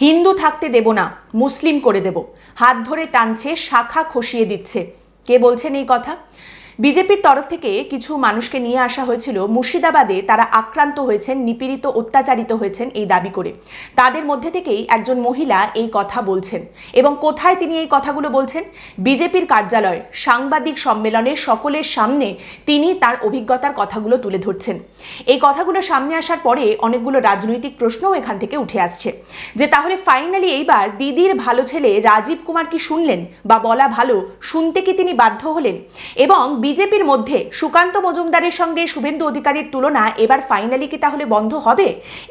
হিন্দু থাকতে দেব না, মুসলিম করে দেব। হাত ধরে টানছে, শাখা খসিয়ে দিচ্ছে। কে বলছেন এই কথা? বিজেপির তরফ থেকে কিছু মানুষকে নিয়ে আসা হয়েছিল। মুর্শিদাবাদে তারা আক্রান্ত হয়েছেন, নিপীড়িত, অত্যাচারিত হয়েছেন এই দাবি করে। তাদের মধ্যে থেকেই একজন মহিলা এই কথা বলছেন। এবং কোথায় তিনি এই কথাগুলো বলছেন? বিজেপির কার্যালয়, সাংবাদিক সম্মেলনে সকলের সামনে তিনি তার অভিজ্ঞতার কথাগুলো তুলে ধরছেন। এই কথাগুলো সামনে আসার পরে অনেকগুলো রাজনৈতিক প্রশ্নও এখান থেকে উঠে আসছে। যে তাহলে ফাইনালি এইবার দিদির ভালো ছেলে রাজীব কুমার কি শুনলেন? বা বলা ভালো, শুনতে কি তিনি বাধ্য হলেন? এবং বিজেপির মধ্যে সুকান্ত মজুমদারের সঙ্গে শুভেন্দু অধিকারীর তুলনা এবার ফাইনালি কি তাহলে বন্ধ হবে?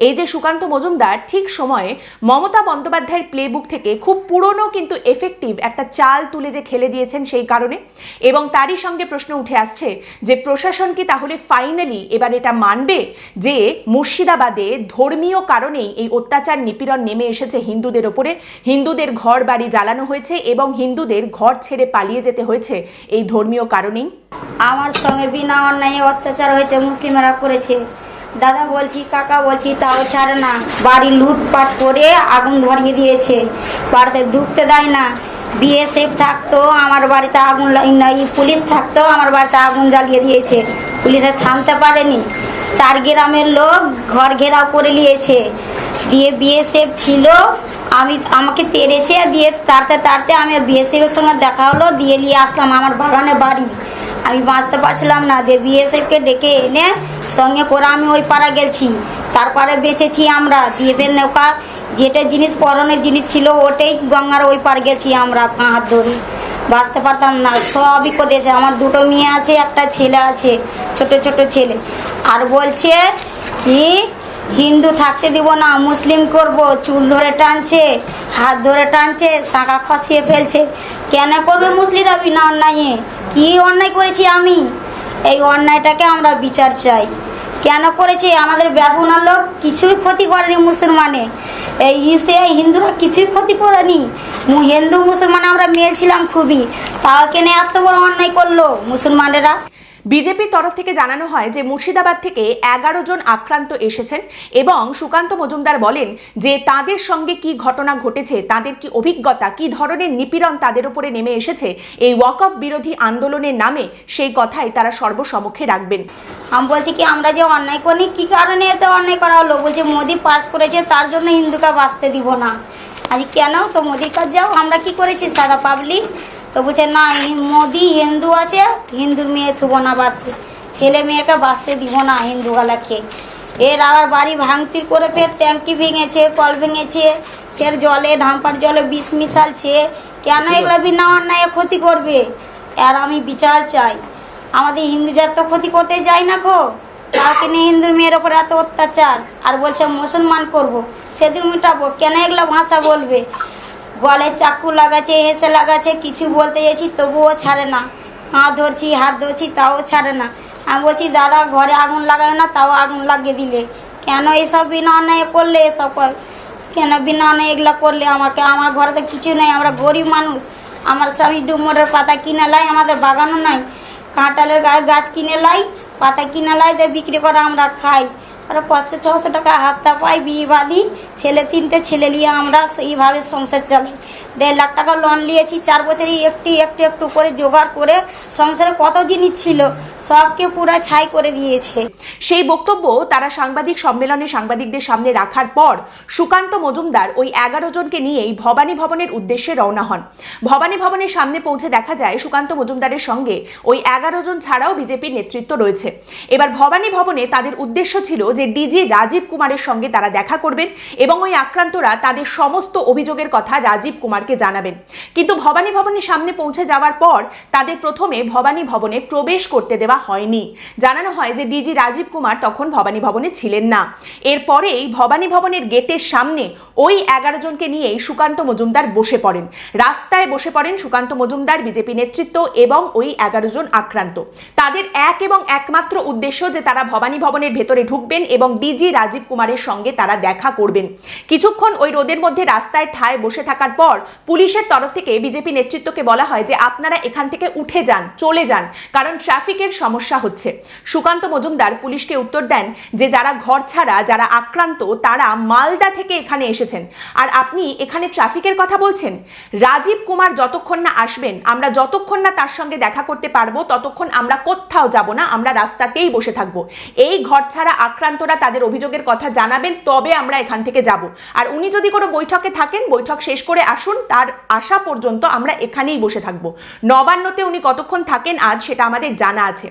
এই যে সুকান্ত মজুমদার, ঠিক সময়ে মমতা বন্দ্যোপাধ্যায়ের প্লেবুক থেকে খুব পুরনো কিন্তু এফেক্টিভ একটা চাল তুলে যে খেলে দিয়েছেন সেই কারণে। এবং তারই সঙ্গে প্রশ্ন উঠে আসছে যে প্রশাসন কি তাহলে ফাইনালি এবার এটা মানবে? যে মুর্শিদাবাদে ধর্মীয় কারণেই এই অত্যাচার নিপীড়ন নেমে এসেছে হিন্দুদের ওপরে। হিন্দুদের ঘর বাড়ি জ্বালানো হয়েছে এবং হিন্দুদের ঘর ছেড়ে পালিয়ে যেতে হয়েছে এই ধর্মীয় কারণেই। আমার সঙ্গে বিনা অন্যায় অত্যাচার হয়েছে, মুসলিমেরা করেছে। দাদা বলছি, কাকা বলছি, তাও ছাড়ে না। বাড়ি লুটপাট করে আগুন ধরিয়ে দিয়েছে। বাড়িতে ঢুকতে দেয় না। বিএসএফ থাকতো, আমার বাড়িতে আগুন পুলিশ থাকতো, আমার বাড়িতে আগুন জ্বালিয়ে দিয়েছে। পুলিশে থামতে পারেনি। চার গ্রামের লোক ঘর ঘেরাও করে নিয়েছে। দিয়ে বিএসএফ ছিল, আমি আমাকে তেড়েছে, দিয়ে তাড়তে তাড়তে আমি বিএসএফ এর সঙ্গে দেখা হলো, দিয়ে নিয়ে আসলাম আমার বাগানে বাড়ি। আমি বাঁচতে পারছিলাম না। দিয়ে বিএসএফকে ডেকে এনে সঙ্গে করে আমি ওই পাড়া গেছি তারপরে বেঁচেছি আমরা। দিয়ে নৌকা, যেটা জিনিস পরনের জিনিস ছিল, ওটাই গঙ্গার ওই পার গেছি আমরা হাত ধরে। বাঁচতে পারতাম না। সবই করেছে আমার দুটো মেয়ে আছে, একটা ছেলে আছে, ছোট ছোট ছেলে। আর বলছে কি হিন্দু থাকতে দিব না, মুসলিম করব। চুল ধরে টানছে, হাত ধরে টানছে, শাঁখা খসিয়ে ফেলছে। কেন করবে মুসলিমরা বিনা অন্যায়ে। কি অন্যায় করেছি আমি? এই অন্যায়টাকে আমরা বিচার চাই। কেন করেছে? আমাদের ব্যাগুনা লোক কিছুই ক্ষতি করেনি মুসলমানে। এই ইসে হিন্দুরা কিছুই ক্ষতি করেনি। হিন্দু মুসলমান, আমরা মেয়ে ছিলাম খুবই। তাও কেন এত বড় অন্যায় করল মুসলমানেরা? বিজেপির তরফ থেকে জানানো হয় যে মুর্শিদাবাদ থেকে এগারো জন আক্রান্ত এসেছেন এবং সুকান্ত মজুমদার বলেন যে তাদের সঙ্গে কি ঘটনা ঘটেছে, তাদের কি অভিজ্ঞতা, কি ধরনের নিপীড়ন তাদের উপরে নেমে এসেছে, এই ওয়াক অফ বিরোধী আন্দোলনের নামে সেই কথাই তারা সর্বসমক্ষে রাখবেন। আমি বলছি কি, আমরা যে অন্যায় করি, কি কারণে এত অন্যায় করা হলো? বলছে, মোদি পাস করেছে, তার জন্য হিন্দুকে বাঁচতে দিব না। আজ কেন? তো মোদির কাজ যাও, আমরা কি করেছি? সাদা পাবলিক তো বলছে না মোদি হিন্দু আছে হিন্দুর মেয়ে থুবো না বাঁচতে। ছেলে মেয়েকে বাঁচতে দিব না হিন্দু গালাকে এর আবার বাড়ি ভাঙচুর করে ফের ট্যাঙ্কি ভেঙেছে কল ভেঙেছে ফের জলে ঢাম্পার জলে বিষ মিশালছে। কেন এগুলো বিনা অন্যায় ক্ষতি করবে? আর আমি বিচার চাই। আমাদের হিন্দু জাত তো ক্ষতি করতে যাই না গো। তাকে নিয়ে হিন্দুর মেয়ের ওপর এত অত্যাচার? আর বলছে মুসলমান করব। সেদিন মিটাবো কেন এগুলো ভাষা বলবে? গলে চাকু লাগাচ্ছে হেসে লাগাচ্ছে, কিছু বলতে যাচ্ছি তবুও ছাড়ে না। হাত ধরছি হাত ধরছি, তাও ছাড়ে না। আমি বলছি, দাদা, ঘরে আগুন লাগায় না, তাও আগুন লাগিয়ে দিলে। কেন এসব বিনা অন্যায় করলে এসব কেন বিনা অন্যায় এগুলো করলে আমাকে? আমার ঘরে তো কিছু নেই, আমরা গরিব মানুষ। আমার স্বামী ডুমরের পাতা কিনে লাই, আমাদের বাগানও নাই। কাঁঠালের গায়ে গাছ কিনে লাই, পাতা কিনে লাই, দিয়ে বিক্রি করে আমরা খাই। আর পাঁচশো, ছশো টাকা হাতটা পাই বিয়ে বাদি। ছেলে তিনটে, ছেলে নিয়ে আমরা এইভাবে সংসার চলে দেড় লাখ টাকা লোন নিয়েছি, চার বছরই একটি, একটু একটু করে জোগাড় করে সংসারে কত জিনিস ছিল। সবকে পুরো ছাই করে দিয়েছে। সেই বক্তব্য তারা সাংবাদিক সম্মেলনে সাংবাদিকদের সামনে রাখার পর সুকান্ত মজুমদার ওই এগারো জনকে নিয়েই ভবানী ভবনের উদ্দেশ্যে রওনা হন। ভবানী ভবনের সামনে পৌঁছে দেখা যায় সুকান্ত মজুমদারের সঙ্গে ওই এগারো জন ছাড়াও বিজেপির নেতৃত্ব রয়েছে। এবার ভবানী ভবনে তাদের উদ্দেশ্য ছিল যে ডিজি রাজীব কুমারের সঙ্গে তারা দেখা করবেন এবং ওই আক্রান্তরা তাদের সমস্ত অভিযোগের কথা রাজীব কুমারকে জানাবেন। কিন্তু ভবানী ভবনের সামনে পৌঁছে যাওয়ার পর তাদের প্রথমে ভবানী ভবনে প্রবেশ করতে দেওয়া হয়নি। জানানো হয় যে ডিজি রাজীব কুমার তখন ভবানী ভবনে ছিলেন না। এরপরেই ভবানী ভবনের গেটের সামনে ওই এগারো জনকে নিয়েই সুকান্ত মজুমদার বসে পড়েন। রাস্তায় বসে পড়েন সুকান্ত মজুমদার, বিজেপি নেতৃত্ব এবং ওই এগারো জন আক্রান্ত। তাদের এক এবং একমাত্র উদ্দেশ্য যে তারা ভবানী ভবনের ভেতরে ঢুকবেন এবং ডিজি রাজীব কুমারের সঙ্গে তারা দেখা করবেন। কিছুক্ষণ ওই রোদের মধ্যে রাস্তায় ঠায় বসে থাকার পর পুলিশের তরফ থেকে বিজেপি নেতৃত্বকে বলা হয় যে আপনারা এখান থেকে উঠে যান, চলে যান, কারণ ট্রাফিকের সমস্যা হচ্ছে। সুকান্ত মজুমদার পুলিশকে উত্তর দেন যে যারা ঘর ছাড়া, যারা আক্রান্ত, তারা মালদা থেকে এখানে এসেছেন আর আপনি এখানে ট্রাফিকের কথা বলছেন? রাজীব কুমার যতক্ষণ না আসবেন, আমরা যতক্ষণ না তার সঙ্গে দেখা করতে পারব, ততক্ষণ আমরা কোথাও যাব না, আমরা রাস্তাতেই বসে থাকব। এই ঘর ছাড়া আক্রান্তরা তাদের অভিযোগের কথা জানাবেন, তবে আমরা এখান থেকে যাব। আর উনি যদি কোনো বৈঠকে থাকেন, বৈঠক শেষ করে আসুন, তার আসা পর্যন্ত আমরা এখানেই বসে থাকব। নবান্নতে উনি কতক্ষণ থাকেন আজ, সেটা আমাদের জানা আছে।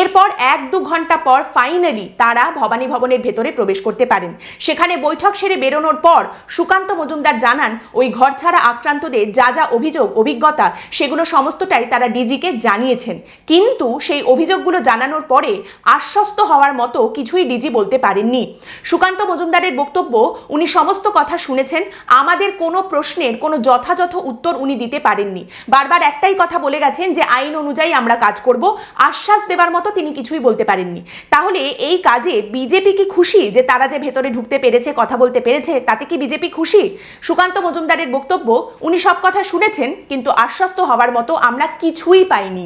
এরপর এক দু ঘণ্টা পর ফাইনালি তারা ভবানী ভবনের ভেতরে প্রবেশ করতে পারেন। সেখানে বৈঠক সেরে বেরোনোর পর সুকান্ত মজুমদার জানান, ওই ঘর ছাড়া আক্রান্তদের যা যা অভিযোগ, অভিজ্ঞতা, সেগুলো সমস্তটাই তারা ডিজিকে জানিয়েছেন। কিন্তু সেই অভিযোগগুলো জানানোর পরে আশ্বস্ত হওয়ার মতো কিছুই ডিজি বলতে পারেননি। সুকান্ত মজুমদারের বক্তব্য, উনি সমস্ত কথা শুনেছেন, আমাদের কোনো প্রশ্নের কোনো যথাযথ উত্তর উনি দিতে পারেননি। বারবার একটাই কথা বলে গেছেন যে, আইন অনুযায়ী আমরা কাজ করব, আশ্বাস দেবার মতো তিনি কিছুই বলতে পারেননি। তাহলে এই কাজে বিজেপি কি খুশি যে তারা যে ভেতরে ঢুকতে পেরেছে, কথা বলতে পেরেছে, তাতে কি বিজেপি খুশি? সুকান্ত মজুমদারের বক্তব্য, উনি সব কথা শুনেছেন, কিন্তু আশ্বস্ত হওয়ার মতো আমরা কিছুই পাইনি।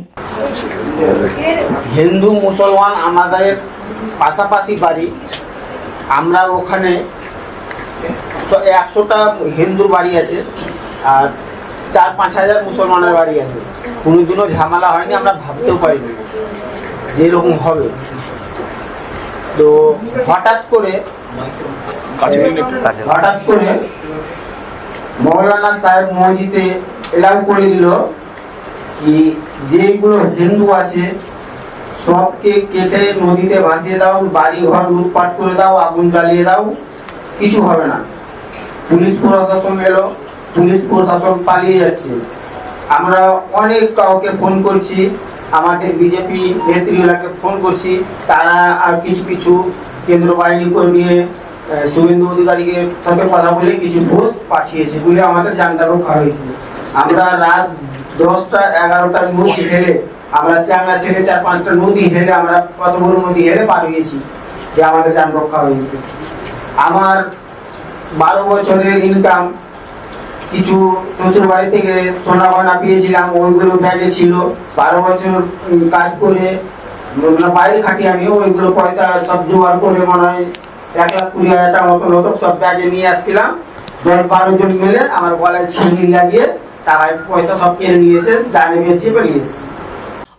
হিন্দু, মুসলমান, আমাদের পাশাপাশি বাড়ি, আমরা ওখানে একশোটা হিন্দুর বাড়ি আছে, আর চার পাঁচ হাজার মুসলমানের বাড়ি আছে। কোনোদিনও ঝামেলা হয়নি, আমরা ভাবতেও পারিনি যেরকম হবে। তো হঠাৎ করে হঠাৎ করে মৌলানা সাহেব মসজিদে করে দিল কি যেগুলো হিন্দু আছে, সবকে কেটে নদীতে ভাসিয়ে দাও বাড়ি ঘর লুটপাট করে দাও, আগুন জ্বালিয়ে দাও, কিছু হবে না। পুলিশ প্রশাসন এলো, পুলিশ প্রশাসন পালিয়ে যাচ্ছে। আমরা অনেক কাউকে ফোন করছি, আমাদের বিজেপি নেত্রীগুলাকে ফোন করছি, তারা আর কিছু কিছু কেন্দ্র বাহিনী কর্মী শুভেন্দু অধিকারীকে সাথে কথা বলে কিছু ঘোষ পাঠিয়েছে বলে আমাদের জানটা রক্ষা হয়েছে। আমরা রাত দশটা এগারোটার মধ্যে হেলে আমরা চাংলা ছেড়ে চার পাঁচটা নদী হেলে আমরা কত বড় নদী হেলে পার হয়েছি, যে আমাদের যান রক্ষা হয়েছে। আমার বারো বছরের ইনকাম কিছু শ্বশুর বাড়ি থেকে সোনা গয়না পেয়েছিলাম, ওইগুলো ব্যাগে ছিল। বারো বছর কাজ করে মানে বাইরে খাটি আমি ওইগুলো পয়সা সব জোগাড় করে মনে হয় এক লাখ কুড়ি হাজার টাকা মতো হতো সব ব্যাগে নিয়ে আসছিলাম। দশ বারো জন মিলে আমার গলায় ছিঁড়ি লাগিয়ে তারা পয়সা সব কেড়ে নিয়েছে জানে বেঁচিয়ে বেরিয়েছে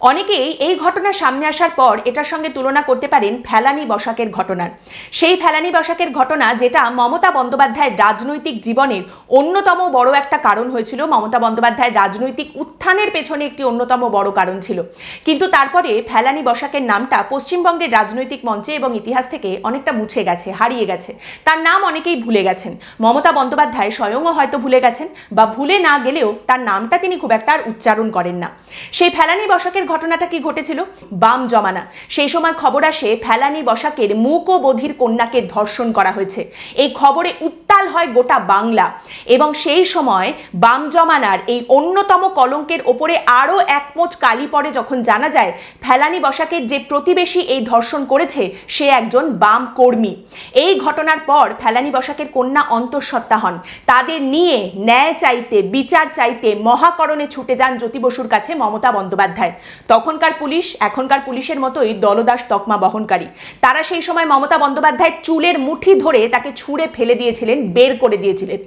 অনেকেই এই ঘটনা সামনে আসার পর এটার সঙ্গে তুলনা করতে পারেন ফেলানি বসাকের ঘটনার। সেই ফেলানি বসাকের ঘটনা যেটা মমতা বন্দ্যোপাধ্যায়ের রাজনৈতিক জীবনের অন্যতম বড় একটা কারণ হয়েছিল। মমতা বন্দ্যোপাধ্যায়ের রাজনৈতিক উত্থানের পেছনে একটি অন্যতম বড় কারণ ছিল। কিন্তু তারপরে ফেলানি বসাকের নামটা পশ্চিমবঙ্গের রাজনৈতিক মঞ্চে এবং ইতিহাস থেকে অনেকটা মুছে গেছে, হারিয়ে গেছে। তার নাম অনেকেই ভুলে গেছেন। মমতা বন্দ্যোপাধ্যায় স্বয়ংও হয়তো ভুলে গেছেন বা ভুলে না গেলেও তার নামটা তিনি খুব একটা আর উচ্চারণ করেন না। সেই ফেলানি বসাকের ঘটনাটা কি ঘটেছিল? বাম জমানা। সেই সময় খবর আসে ফেলানি বসাকের মুক বধির কন্যাকে ধর্ষণ করা হয়েছে। এই খবরে উত্তাল হয় গোটা বাংলা। এবং সেই সময় বাম জমানার এই অন্যতম কলঙ্কের ওপরে আরও এক মোচ কালি পড়ে যখন জানা যায় ফেলানি বসাকের যে প্রতিবেশী এই ধর্ষণ করেছে, সে একজন বাম কর্মী। এই ঘটনার পর ফেলানি বসাকের কন্যা অন্তঃসত্ত্বা হন। তাদের নিয়ে ন্যায় চাইতে, বিচার চাইতে মহাকরণে ছুটে যান জ্যোতি বসুর কাছে মমতা বন্দ্যোপাধ্যায়। তখনকার পুলিশ, এখনকার পুলিশের মতোই দলদাস তকমা বহনকারী। তারা সেই সময় মমতা বন্দ্যোপাধ্যায়ের চুলের মুঠি ধরে তাকে ছুঁড়ে ফেলে দিয়েছিলেন, বের করে দিয়েছিলেন।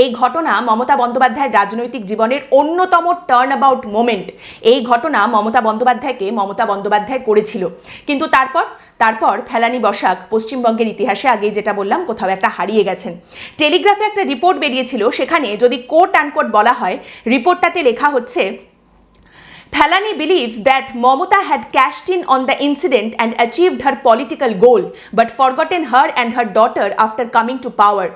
এই ঘটনা মমতা বন্দ্যোপাধ্যায়ের রাজনৈতিক জীবনের অন্যতম টার্ন অ্যাবাউট মোমেন্ট এই ঘটনা মমতা বন্দ্যোপাধ্যায়কে মমতা বন্দ্যোপাধ্যায় করেছিল। কিন্তু তারপর তারপর ফেলানি বসাক পশ্চিমবঙ্গের ইতিহাসে আগেই যেটা বললাম, কোথাও একটা হারিয়ে গেছেন। টেলিগ্রাফে একটা রিপোর্ট বেরিয়েছিল, সেখানে যদি কোট অ্যান্ড বলা হয়, রিপোর্টটাতে লেখা হচ্ছে Thalani believes that Momota had cashed in on the incident and achieved her political goal, but forgotten her and her daughter after coming to power.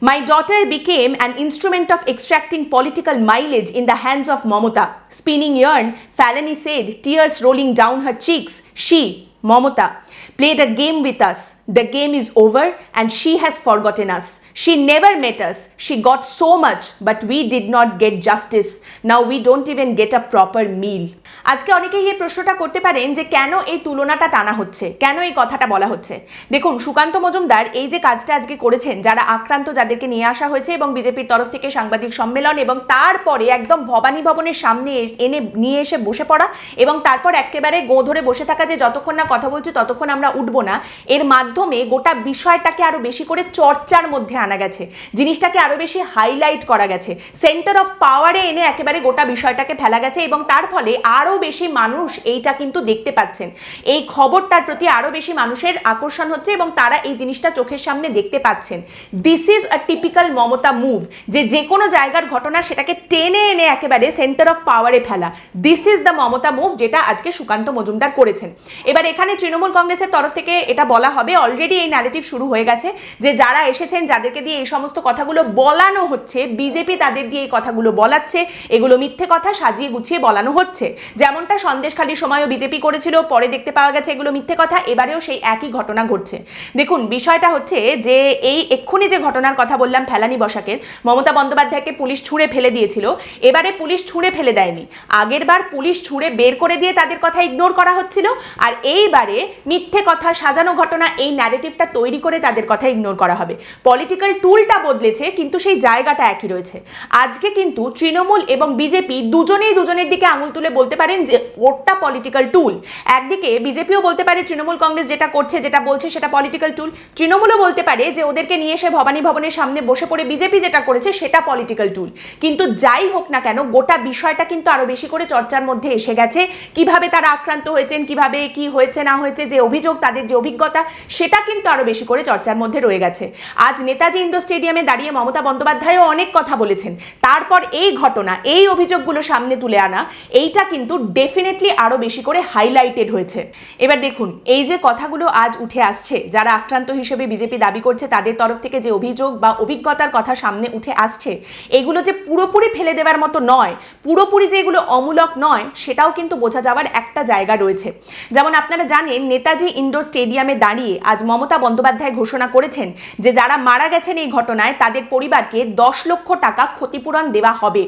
My daughter became an instrument of extracting political mileage in the hands of Momota. Spinning yarn, Falani said, tears rolling down her cheeks. She, Momota, played a game with us. The game is over and she has forgotten us. She never met us. She got so much, but we did not get justice. Now we don't even get a proper meal. আজকে অনেকেই এই প্রশ্নটা করতে পারেন যে কেন এই তুলনাটা টানা হচ্ছে? কেন এই কথাটা বলা হচ্ছে? দেখুন, সুকান্ত মজুমদার এই যে কাজটা আজকে করেছেন, যারা আক্রান্ত যাদেরকে নিয়ে আসা হয়েছে এবং বিজেপির তরফ থেকে সাংবাদিক সম্মেলন এবং তারপরে একদম ভবানী ভবনের সামনে এনে নিয়ে এসে বসে পড়া এবং তারপর একেবারে গো ধরে বসে থাকা যে যতক্ষণ না কথা বলছি ততক্ষণ আমরা উঠবো না, এর মাধ্যমে গোটা বিষয়টাকে আরও বেশি করে চর্চার মধ্যে আনা গেছে। জিনিসটাকে আরও বেশি হাইলাইট করা গেছে। সেন্টার অফ পাওয়ারে এনে একেবারে গোটা বিষয়টাকে ফেলা গেছে এবং তার ফলে আরও বেশি মানুষ এইটা কিন্তু দেখতে পাচ্ছেন। এই খবরটার প্রতি আরও বেশি মানুষের আকর্ষণ হচ্ছে এবং তারা এই জিনিসটা চোখের সামনে দেখতে পাচ্ছেন। This is a typical Mamata move যে যে কোনো জায়গার ঘটনা সেটাকে টেনে এনে একেবারে সেন্টার অফ পাওয়ারে ফেলা। This is the Mamata move যেটা আজকে সুকান্ত মজুমদার করেছেন। এবার এখানে তৃণমূল কংগ্রেসের তরফ থেকে এটা বলা হবে অলরেডি এই ন্যারেটিভ শুরু হয়ে গেছে, যে যারা এসেছেন, যাদেরকে দিয়ে এই সমস্ত কথাগুলো বলানো হচ্ছে, বিজেপি তাদের দিয়ে এই কথাগুলো বলাচ্ছে, এগুলো মিথ্যে কথা, সাজিয়ে গুছিয়ে বলানো হচ্ছে। যেমনটা সন্দেশখালীর সময়ও বিজেপি করেছিল, পরে দেখতে পাওয়া গেছে এগুলো মিথ্যে কথা, এবারেও সেই একই ঘটনা ঘটছে। দেখুন, বিষয়টা হচ্ছে যে এই এক্ষুনি যে ঘটনার কথা বললাম ফেলানি বসাকের, মমতা বন্দ্যোপাধ্যায়কে পুলিশ ছুঁড়ে ফেলে দিয়েছিল। এবারে পুলিশ ছুঁড়ে ফেলে দেয়নি। আগের বার পুলিশ ছুঁড়ে বের করে দিয়ে তাদের কথা ইগনোর করা হচ্ছিল, আর এইবারে মিথ্যে কথা, সাজানো ঘটনা, এই ন্যারেটিভটা তৈরি করে তাদের কথা ইগনোর করা হবে। পলিটিক্যাল টুলটা বদলেছে, কিন্তু সেই জায়গাটা একই রয়েছে। আজকে কিন্তু তৃণমূল এবং বিজেপি দুজনেই দুজনের দিকে আঙুল তুলে বলতে পারেন যে ওটা পলিটিক্যাল টুল একদিকে বিজেপিও বলতে পারে তৃণমূল কংগ্রেস যেটা করছে, যেটা বলছে সেটা পলিটিক্যাল টুল তৃণমূলও বলতে পারে যে ওদেরকে নিয়ে এসে ভবানী ভবনের সামনে বসে পড়ে বিজেপি যেটা করেছে সেটা পলিটিক্যাল টুল কিন্তু যাই হোক না কেন, গোটা বিষয়টা কিন্তু আরও বেশি করে চর্চার মধ্যে এসে গেছে। কীভাবে তারা আক্রান্ত হয়েছেন, কীভাবে কি হয়েছে, না হয়েছে, যে অভিযোগ, তাদের যে অভিজ্ঞতা, সেটা কিন্তু আরও বেশি করে চর্চার মধ্যে রয়ে গেছে। আজ নেতাজি ইন্ডোর স্টেডিয়ামে দাঁড়িয়ে মমতা বন্দ্যোপাধ্যায়ও অনেক কথা বলেছেন। তারপর এই ঘটনা, এই অভিযোগগুলো সামনে তুলে আনা, এইটা কিন্তু ডেফিনেটলি আরও বেশি করে হাইলাইটেড হয়েছে। এবার দেখুন, এই যে কথাগুলো আজ উঠে আসছে, যারা আক্রান্ত হিসেবে বিজেপি দাবি করছে, তাদের তরফ থেকে যে অভিযোগ বা অভিজ্ঞতার কথা সামনে উঠে আসছে, এগুলো যে পুরোপুরি ফেলে দেওয়ার মতো নয়, পুরোপুরি যে এগুলো অমূলক নয়, সেটাও কিন্তু বোঝা যাওয়ার একটা জায়গা রয়েছে। যেমন আপনারা জানেন, নেতাজি ইন্ডোর স্টেডিয়ামে দাঁড়িয়ে আজ মমতা বন্দ্যোপাধ্যায় ঘোষণা করেছেন যে যারা মারা গেছেন এই ঘটনায়, তাদের পরিবারকে দশ লক্ষ টাকা ক্ষতিপূরণ দেওয়া হবে।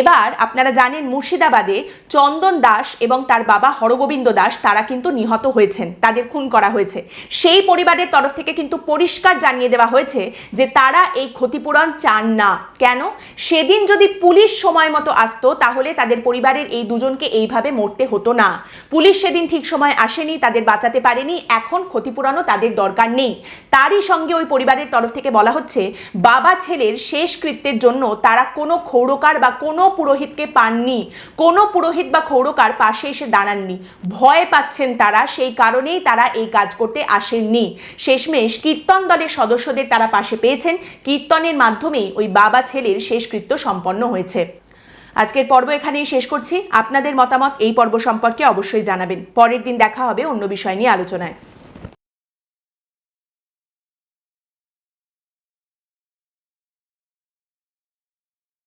এবার আপনারা জানেন, মুর্শিদাবাদে চন্দন দাস এবং তার বাবা হরগোবিন্দ দাস, তারা কিন্তু নিহত হয়েছেন, তাদের খুন করা হয়েছে। সেই পরিবারের তরফ থেকে কিন্তু পরিষ্কার জানিয়ে দেওয়া হয়েছে যে তারা এই ক্ষতিপূরণ চান না। কেন? সেদিন যদি পুলিশ সময় মতো আসতো, তাহলে তাদের পরিবারের এই দুজনকে এইভাবে মরতে হতো না। পুলিশ সেদিন ঠিক সময় আসেনি, তাদের বাঁচাতে পারেনি, এখন ক্ষতিপূরণও তাদের দরকার নেই। তারই সঙ্গে ওই পরিবারের তরফ থেকে বলা হচ্ছে, বাবা ছেলের শেষ কৃত্যের জন্য তারা কোনো ক্ষৌরকার বা কোনো পুরোহিতকে পাননি। কোনো পুরোহিত বা ক্ষৌরকার পাশে এসে দাঁড়াননি। ভয় পাচ্ছেন তারা, সেই কারণেই তারা এই কাজ করতে আসেননি। শেষমেশ কীর্তন দলের সদস্যদের তারা পাশে পেয়েছেন। কীর্তনের মাধ্যমেই ওই বাবা ছেলের শেষকৃত্য সম্পন্ন হয়েছে। আজকের পর্ব এখানেই শেষ করছি। আপনাদের মতামত এই পর্ব সম্পর্কে অবশ্যই জানাবেন। পরের দিন দেখা হবে অন্য বিষয় নিয়ে আলোচনায়।